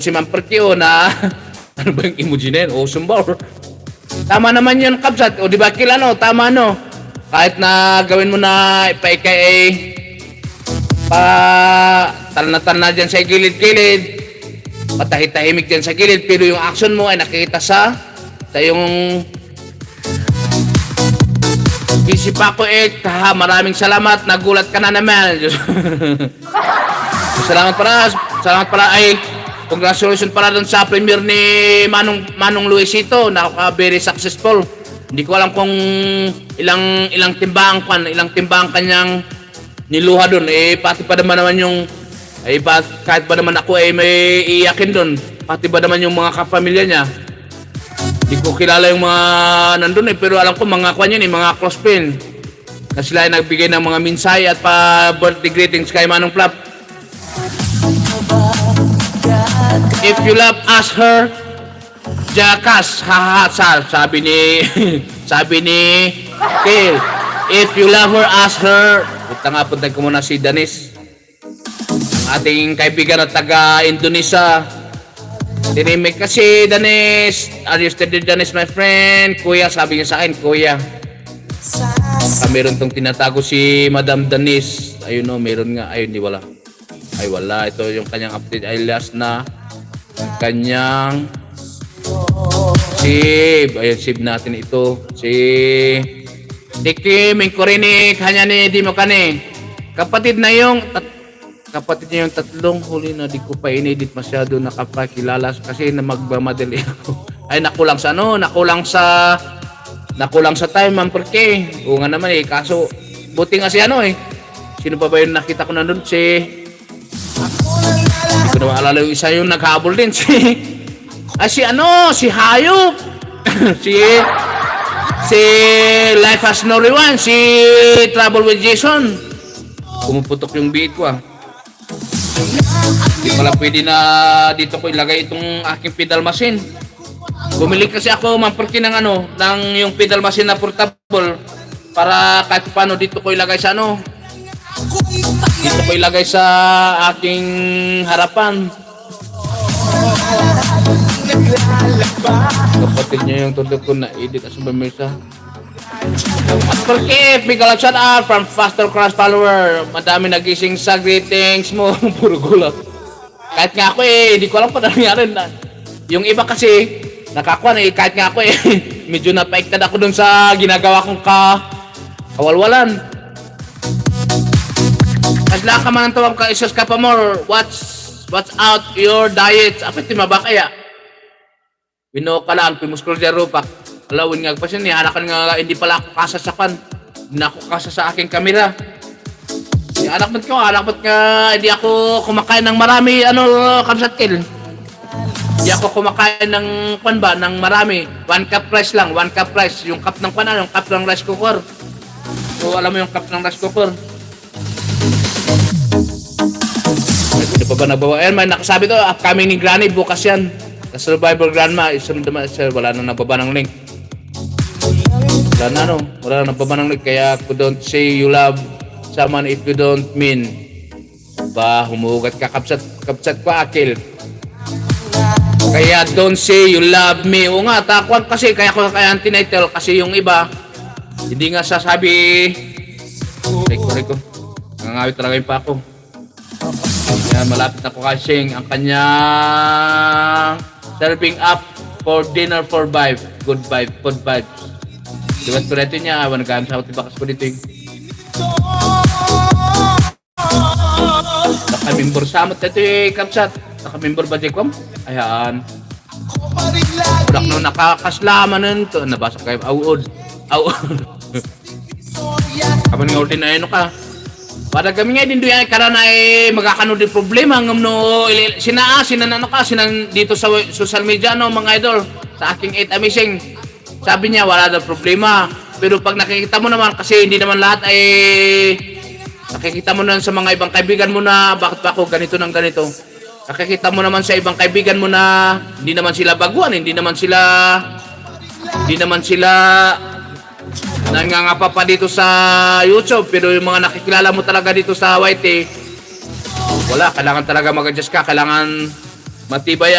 si Ma'am Perkyo na ano ba yung na? Awesome ba? Or- Tama naman yun, Kapsat. O di ba, Kil, ano? Tama, no? Kahit na gawin mo na ipa-ika eh, pa tal na dyan sa gilid-gilid, patahit-tahimik dyan sa gilid, pero yung action mo ay nakikita sa sa yung Busy pa ako eh. Ha, maraming salamat. Nagulat ka na naman. salamat para. Salamat para ay congratulations para dun sa premiere ni Manong Manong Luisito. Nakaka very successful. Hindi ko alam kung ilang ilang timbang kan, ilang timbang kanyang niluha doon. Eh pati pa naman naman yung eh pa, kahit pa naman ako eh may iyakin doon. Pati ba naman yung mga kapamilya niya. Hindi ko kilala yung mga nandun eh, pero alam ko mga kwan yun eh, mga close friend. Na sila ay nagbigay ng mga minsay at pa birthday greetings kay Manong Flap. If you love, ask her. Jackass, haha, sal, sabi ni, sabi ni Kale. If you love her, ask her. Punta nga, punta ko muna si Danis. Ang ating kaibigan na taga-Indonesia. Tinimik kasi, Danis. Are you there, Danis, my friend? Kuya, sabi niya sa akin, kuya. Ah, meron tong tinatago si Madam Danis. Ayun no, meron nga. Ayun, di wala. Ay, wala. Ito yung kanyang update. Ay, last na. Yung kanyang save. Ayun, save natin ito. Si Diki, Mingkorinik, hanya ni di mo kani. Kapatid na yung kapatid niya yung tatlong huli na di ko pa inedit masyado nakapakilala kasi na magmamadali ako. Ay nakulang sa ano, nakulang sa nakulang sa time man porque o nga naman eh kaso buti nga si ano eh. Sino pa ba yung nakita ko nandun si Hindi ko na maalala yung isa yung naghabol din si Ah, si ano, si Hayop. si si Life Has No Rewind, si Trouble with Jason. Pumuputok yung beat ko ah. Hindi pala pwede na dito ko ilagay itong aking pedal machine. Bumili kasi ako mamporki ng ano, ng yung pedal machine na portable para kahit paano dito ko ilagay sa ano. Dito ko ilagay sa aking harapan. Kapatid niya yung tutok ko na edit at sumamisa. At Perkip, big love shout out from Faster Cross follower. Madami nagising sa greetings mo. Puro gulat. Kahit nga ako eh, hindi ko alam pa nangyari na. Yung iba kasi, nakakuan eh, kahit nga ako eh, medyo napaiktad ako dun sa ginagawa kong ka kawalwalan. Kasla ka man ang tawag ka, isos ka pa more. What's, what's out your diet? Apit ba kaya? Bino ka lang, pimuskul siya rupak. Alawin nga pa siya niya, hanakan nga hindi pala ako kasa sa kan. Hindi ako kasa sa aking kamera. Anak ba't ko, anak ba't nga hindi ako kumakain ng marami, ano, kamsat kill. Hindi ako kumakain ng kwan ba, ng marami. One cup rice lang, one cup rice. Yung cup ng kwan, ano, yung cup ng rice cooker. So, alam mo yung cup ng rice cooker. Pa ba nagbawa? Ayan, may nakasabi to, upcoming ni Granny, bukas yan. The Survivor Grandma, isang naman, sir, wala na nababa ng link. Wala na, no? Wala na nababa ng link. Kaya, kung don't say you love someone if you don't mean. Ba, humugat ka, kapsat, kapsat ko, akil. Kaya, don't say you love me. O nga, takwan kasi, kaya ko kaya ang tinitle, kasi yung iba, hindi nga sasabi, Reko, reko. Nangangawit talaga yung pa ako. Yan, malapit na po ang kanyang serving up for dinner for vibe. Good vibe, good vibes. Diba ko rito niya, awan nagkaham sa ako bakas ko dito eh. Nakamimbor sa amat ito eh, kapsat. Nakamimbor ba di ko? Ayan. Udak no nakakaslaman nun to. Nabasa kayo, awod. Awod. Kapan nga ulit na ka. Para kami nga din doon karan ay magkakano di problema ngam no sina sina ano ka sina dito sa social media no mga idol sa aking 8 amazing. Sabi niya wala daw problema. Pero pag nakikita mo naman kasi hindi naman lahat ay nakikita mo naman sa mga ibang kaibigan mo na bakit ba ako ganito ng ganito. Nakikita mo naman sa ibang kaibigan mo na hindi naman sila baguan, hindi naman sila hindi naman sila nangangapa pa dito sa YouTube pero yung mga nakikilala mo talaga dito sa YT wala. Kailangan talaga mag-adjust ka. Kailangan Matibay